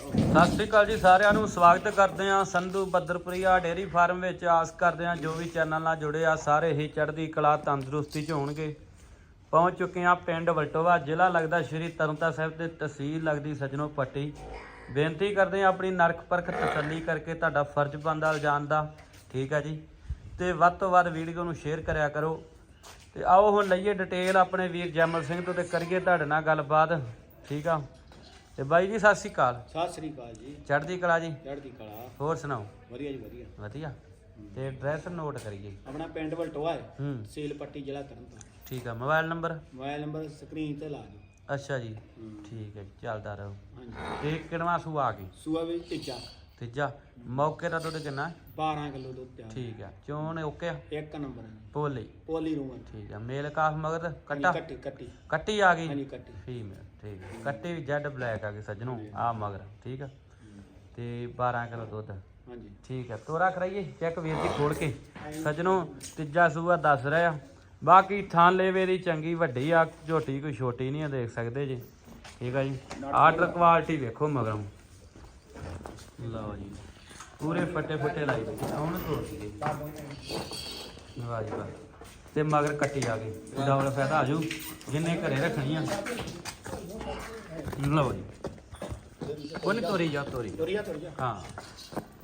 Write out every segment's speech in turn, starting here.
ਸਤਿ ਸ੍ਰੀ ਅਕਾਲ ਜੀ ਸਾਰਿਆਂ ਨੂੰ, ਸਵਾਗਤ ਕਰਦੇ ਹਾਂ ਸੰਧੂ ਬੱਦਰਪੁਰੀਆ ਡੇਅਰੀ ਫਾਰਮ ਵਿੱਚ। ਆਸ ਕਰਦੇ ਹਾਂ ਜੋ ਵੀ ਚੈਨਲ ਨਾਲ ਜੁੜੇ ਆ, ਸਾਰੇ ਹੀ ਚੜ੍ਹਦੀ ਕਲਾ, ਤੰਦਰੁਸਤੀ ਚ ਹੋਣਗੇ। ਪਹੁੰਚ ਚੁੱਕੇ ਹਾਂ ਪਿੰਡ ਵਲਟੋਵਾ, ਜ਼ਿਲ੍ਹਾ ਲੱਗਦਾ ਸ਼੍ਰੀ ਤਰਨਤਾ ਸਾਹਿਬ ਤੇ ਤਹਿਸੀਲ, ਲੱਗਦੀ ਸਜਣੋ ਪੱਟੀ। ਬੇਨਤੀ ਕਰਦੇ ਹਾਂ ਆਪਣੀ ਨਰਕ ਪਰਖ ਤਸੱਲੀ ਕਰਕੇ ਤੁਹਾਡਾ ਫਰਜ਼ ਬਣਦਾ ਲਿਜਾਣ ਦਾ। ਠੀਕ ਆ ਜੀ। ਤੇ ਵੱਧ ਤੋਂ ਵੱਧ ਵੀਡੀਓ ਨੂੰ ਸ਼ੇਅਰ ਕਰਿਆ ਕਰੋ। ਤੇ ਆਓ ਹੁਣ ਲਈਏ ਡਿਟੇਲ ਆਪਣੇ ਵੀਰ ਜੈਮਲ ਸਿੰਘ ਤੋਂ ਤੇ ਕਰੀਏ ਤੁਹਾਡੇ ਨਾਲ ਗੱਲਬਾਤ। ਠੀਕ ਆ। ਤੇ ਬਾਈ ਜੀ ਸਤਿ ਸ਼੍ਰੀ ਅਕਾਲ। ਸਤਿ ਸ੍ਰੀ ਅਕਾਲ ਜੀ। ਚੜ੍ਹਦੀ ਕਲਾ ਜੀ? ਚੜ੍ਹਦੀ ਕਲਾ। ਹੋਰ ਸੁਣਾਓ? ਵਧੀਆ ਜੀ ਵਧੀਆ। ਵਧੀਆ। ਤੇ ਐਡਰੈਸ ਨੋਟ ਕਰੀਏ। ਆਪਣਾ ਪਿੰਡ ਵਲਟੋਆ ਹੈ। ਹੂੰ। ਸੇਲ ਪੱਟੀ ਜ਼ਿਲ੍ਹਾ ਤਰਨਤਾਰਨ। ਠੀਕ ਆ mobile number? Mobile number screen ਤੇ ਲਾ ਦਿਓ। ਅੱਛਾ ਜੀ। ਠੀਕ ਹੈ ਜੀ, ਚੱਲਦਾ ਰਹੋ। ਹਾਂਜੀ। ਤੇ ਕਿਣਵਾ ਸੂ ਆ ਗਈ? ਸੂਆ ਵਿੱਚ ਤੀਜਾ ਤੀਜਾ ਮੌਕੇ ਦਾ ਦੁੱਧ ਕਿੰਨਾ? ਹੈ? 12 ਕਿਲੋ ਦੁੱਧ ਤਿਆਰ ਠੀਕ ਆ। ਚੋਣ ਓਕੇ ਆ? ਇੱਕ ਨੰਬਰ ਹੈ ਪੋਲੀ। ਪੋਲੀ ਰੂਮ ਠੀਕ ਆ। ਮੇਲ ਕਾਫ ਮਗਰ ਕੱਟਾ? ਕੱਟੀ ਕੱਟੀ। ਕੱਟੀ ਆ ਗਈ? ਹਾਂਜੀ ਕੱਟੀ। ਫੀਮੇਲ ਠੀਕ ਕੱਟੀ ਵੀ ਜੈਡ ਬਲੈਕ ਆ ਗਈ ਸੱਜਣੋ ਆ ਮਗਰ ਠੀਕ ਆ? ਤੇ 12 ਕਿਲੋ ਦੁੱਧ। ਹਾਂਜੀ। ਠੀਕ ਹੈ ਤੋਰਾ ਕਰਾਈਏ ਚੈੱਕ ਵੀਰ ਜੀ ਖੋਲ ਕੇ। ਸੱਜਣੋ ਤੀਜਾ ਸੂਆ ਦੱਸ ਰਿਹਾ। ਬਾਕੀ ਥਾਂ ਲੇਵੇ ਦੀ ਚੰਗੀ ਵੱਡੀ ਆ ਝੋਟੀ ਕੋਈ ਛੋਟੀ ਨਹੀਂ ਆ ਦੇਖ ਸਕਦੇ ਜੀ। ਠੀਕ ਆ ਜੀ। ਆਰਡਰ ਕੁਆਲਿਟੀ ਵੇਖੋ ਮਗਰੋਂ। ਲਓ ਜੀ। ਪੂਰੇ ਫੱਟੇ ਫੱਟੇ ਲਾਈ ਦੇ। ਹੁਣ ਤੋੜ ਦਈਏ। ਵਾਹ ਜੀ ਵਾਹ ਤੇ ਮਗਰ ਕੱਟੀ ਆ ਗਈ। ਡਬਲ ਫਾਇਦਾ ਆ ਜੂ। ਜਿੰਨੇ ਘਰੇ ਰੱਖਣੀਆਂ ਲਓ ਜੀ। ਉਹਨੇ ਤੋਰੀ ਜਾ ਤੋਰੀ। ਹਾਂ।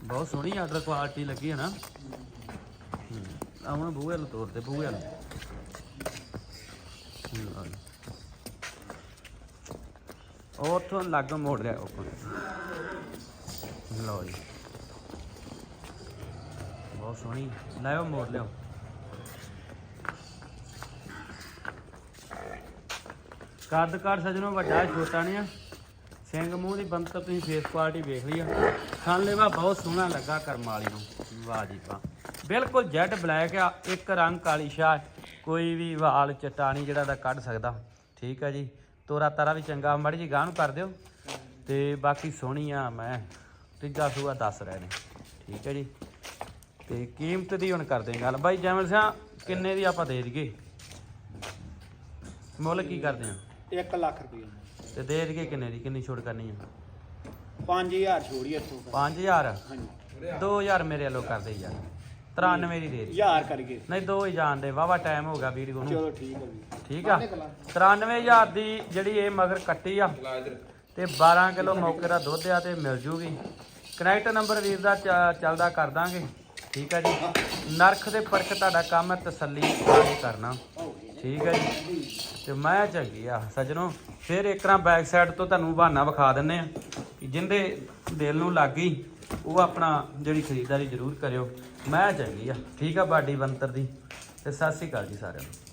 ਬਹੁਤ ਸੋਹਣੀ ਆਰਡਰ ਕੁਆਲਿਟੀ ਲੱਗੀ ਹੈ। ਨਾ ਆਉਣ ਬੂਹੇ ਨੂੰ ਤੋੜ ਦੇ ਬੂਹੇ ਨੂੰ। ਉਹ ਉੱਥੋਂ ਲੱਗ ਮੋੜ ਰਿਹਾ ਉਹ ਲਓ ਜੀ। ਬਹੁਤ ਸੋਹਣੀ। ਲਾਇਓ ਮੋੜ ਲਿਓ ਕੱਦ ਕਾਰ ਸਜਣੋ ਵੱਡਾ ਛੋਟਾ ਨਹੀਂ ਆ। ਸਿੰਘ ਮੂੰਹ ਦੀ ਬੰਤਰ ਤੁਸੀਂ ਫੇਸ ਕੁਆਲਿਟੀ ਵੇਖ ਲਈ ਆ। ਖਾਣ ਲੈਵਾ ਬਹੁਤ ਸੋਹਣਾ ਲੱਗਾ ਕਰਮ ਵਾਲੀ ਨੂੰ। ਵਾਹ ਜੀ ਵਾਹ। ਬਿਲਕੁਲ ਜੈਡ ਬਲੈਕ ਆ। ਇੱਕ ਰੰਗ ਕਾਲੀ ਸ਼ਾਹ ਕੋਈ ਵੀ ਵਾਲ ਚਟਾਣੀ ਜਿਹੜਾ ਦਾ ਕੱਢ ਸਕਦਾ। ਠੀਕ ਆ ਜੀ। ਤੋਰਾ ਤਾਰਾ ਵੀ ਚੰਗਾ। ਮਾੜੀ ਜੀ ਗਾਂ ਨੂੰ ਕਰ ਦਿਓ। ਤੇ ਬਾਕੀ ਸੋਹਣੀ ਆ ਮੈਂ। ਤੀਜਾ ਸੂਆ ਦੱਸ ਰਹੇ ਨੇ। ਠੀਕ ਹੈ ਜੀ। ਤੇ ਕੀਮਤ ਦੀ ਹੁਣ ਕਰਦੇ ਹਾਂ ਗੱਲ। ਬਾਈ ਜੈਮਲ ਸਿਆ ਕਿੰਨੇ ਦੀ ਆਪਾਂ ਦੇ ਦਈਏ? ਮੁੱਲ ਕੀ ਕਰਦੇ ਆ? 1 ਲੱਖ ਰੁਪਏ। ਤੇ ਦੇ ਦਈਏ ਕਿੰਨੇ ਦੀ? ਕਿੰਨੀ ਛੋਟ ਕਰਨੀ ਆ? 5000 ਛੋੜੀ ਇੱਥੋਂ। 5000 ਹਾਂਜੀ। 2000 ਮੇਰੇ ਵੱਲੋਂ ਕਰਦੇ ਯਾਰ। 93 ਦੀ ਦੇ ਦੀ 1000 ਕਰੀਏ। ਨਹੀਂ ਦੋ ਹੀ ਜਾਣ ਦੇ। ਵਾਵਾ ਟਾਈਮ ਹੋ ਗਿਆ ਵੀਡੀਓ ਨੂੰ। ਚਲੋ ਠੀਕ ਹੈ ਜੀ। ਠੀਕ ਆ। 93000 ਦੀ ਜਿਹੜੀ ਇਹ ਮਗਰ ਕੱਟੀ ਆ ਤੇ 12 ਕਿਲੋ ਮੌਕੇ ਦਾ ਦੁੱਧ ਆ ਤੇ ਮਿਲ ਜੂਗੀ। ਕਨੈਕਟ ਨੰਬਰ ਵੀਰ ਦਾ ਚੱਲਦਾ ਕਰ ਦਾਂਗੇ। ਠੀਕ ਆ ਜੀ। ਨਰਖ ਦੇ ਪਰਖ ਤੁਹਾਡਾ ਕੰਮ ਹੈ, ਤਸੱਲੀ ਆਗੇ ਕਰਨਾ। ਠੀਕ ਹੈ ਜੀ। ਤੇ ਮੈਂ ਚੰਗੀ ਆ, ਸੱਜਣੋ। ਫਿਰ ਇੱਕਰਾਂ ਬੈਕ ਸਾਈਡ ਤੋਂ ਤੁਹਾਨੂੰ ਬਹਾਨਾ ਵਿਖਾ ਦਿੰਨੇ ਆ ਕਿ ਜਿੰਦੇ ਦਿਲ ਨੂੰ ਲੱਗ ਗਈ, ਉਹ ਆਪਣਾ ਜਿਹੜੀ ਖਰੀਦਦਾਰੀ ਜ਼ਰੂਰ ਕਰਿਓ। ਮੈਂ ਚੰਗੀ ਆ। ਠੀਕ ਆ, ਬਾਡੀ ਬੰਤਰ ਦੀ। ਤੇ ਸਤਿ ਸ੍ਰੀ ਅਕਾਲ ਜੀ ਸਾਰਿਆਂ ਨੂੰ।